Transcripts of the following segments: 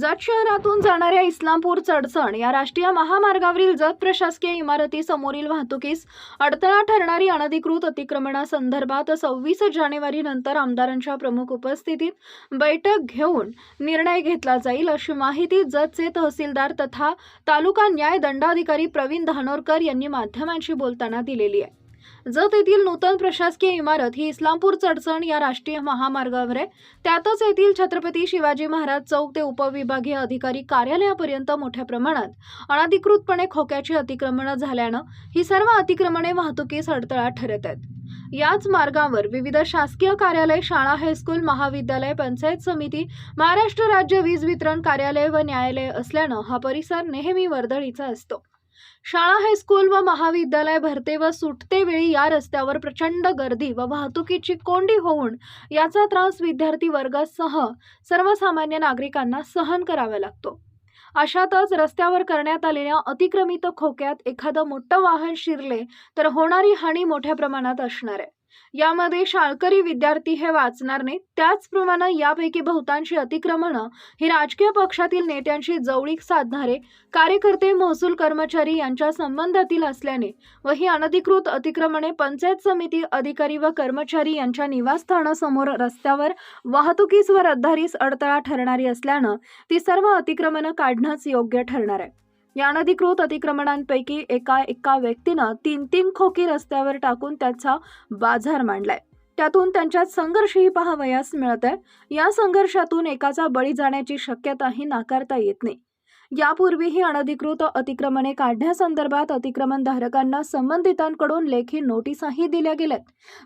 जत शहरातून जाणाऱ्या इस्लामपूर चडचण या राष्ट्रीय महामार्गावरील जत प्रशासकीय इमारती समोरील वाहतुकीस अडथळा ठरणारी अनधिकृत अतिक्रमणासंदर्भात सव्वीस जानेवारी नंतर आमदारांच्या प्रमुख उपस्थितीत बैठक घेऊन निर्णय घेतला जाईल अशी माहिती जतचे तहसीलदार तथा तालुका न्याय दंडाधिकारी प्रवीण धानोरकर यांनी माध्यमांशी बोलताना दिलेली आहे. जत येथील नूतन प्रशासकीय इमारत ही इस्लामपूर चडचण या राष्ट्रीय महामार्गावर आहे. त्यातच येथील छत्रपती शिवाजी महाराज चौक ते उपविभागीय अधिकारी कार्यालयापर्यंत मोठ्या प्रमाणात अनधिकृतपणे खोक्याची अतिक्रमणं झाल्यानं ही सर्व अतिक्रमणे वाहतुकीस अडथळा ठरत आहेत. याच मार्गावर विविध शासकीय कार्यालय शाळा हायस्कूल महाविद्यालय पंचायत समिती महाराष्ट्र राज्य वीज वितरण कार्यालय व न्यायालय असल्यानं हा परिसर नेहमी वर्दळीचा असतो. शाळा हायस्कूल व महाविद्यालय भरते व सुटते वेळी या रस्त्यावर प्रचंड गर्दी व वाहतुकीची कोंडी होऊन याचा त्रास विद्यार्थी वर्गासह सर्वसामान्य नागरिकांना सहन करावा लागतो. अशातच रस्त्यावर करण्यात आलेल्या अतिक्रमित खोक्यात एखादं मोठं वाहन शिरले तर होणारी हानी मोठ्या प्रमाणात असणार आहे. यामध्ये शाळकरी विद्यार्थी हे वाचणार नाहीत. त्याचप्रमाणे यापैकी बहुतांशी अतिक्रमणं ही राजकीय पक्षातील नेत्यांशी जवळीक साधणारे कार्यकर्ते महसूल कर्मचारी यांच्या संबंधातील असल्याने व ही अनधिकृत अतिक्रमणे पंचायत समिती अधिकारी व कर्मचारी यांच्या निवासस्थानासमोर रस्त्यावर वाहतुकीस व रहदारीस अडथळा ठरणारी असल्यानं ती सर्व अतिक्रमणं काढणंच योग्य ठरणार आहे. या अनधिकृत अतिक्रमणांपैकी एका एका व्यक्तीनं तीन तीन खोकी रस्त्यावर टाकून त्याचा बाजार मांडलाय. त्यातून त्यांच्यात संघर्षही पाहावयास मिळत आहे या संघर्षातून एकाचा बळी जाण्याची शक्यताही नाकारता येत नाही. यापूर्वीही अनधिकृत अतिक्रमणे काढण्यासंदर्भात अतिक्रमणधारकांना संबंधितांकडून लेखी नोटीसाही दिल्या गेल्यात.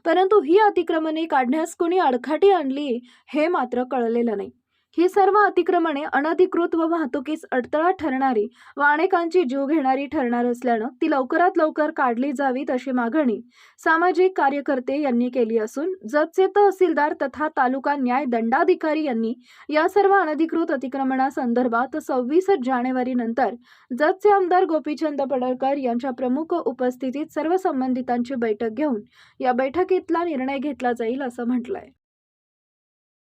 परंतु ही अतिक्रमणे काढण्यास कुणी अडखाटी आणली हे मात्र कळलेलं नाही. ही सर्व अतिक्रमणे अनधिकृत व वाहतुकीस अडथळा ठरणारी व अनेकांची जीव घेणारी ठरणार असल्यानं ती लवकरात लवकर काढली जावीत अशी मागणी सामाजिक कार्यकर्ते यांनी केली असून जतचे तहसीलदार तथा तालुका न्याय दंडाधिकारी यांनी या सर्व अनधिकृत अतिक्रमणासंदर्भात सव्वीस जानेवारी नंतर जतचे आमदार गोपीचंद पडळकर यांच्या प्रमुख उपस्थितीत सर्व संबंधितांची बैठक घेऊन या बैठकीतला निर्णय घेतला जाईल असं म्हटलंय.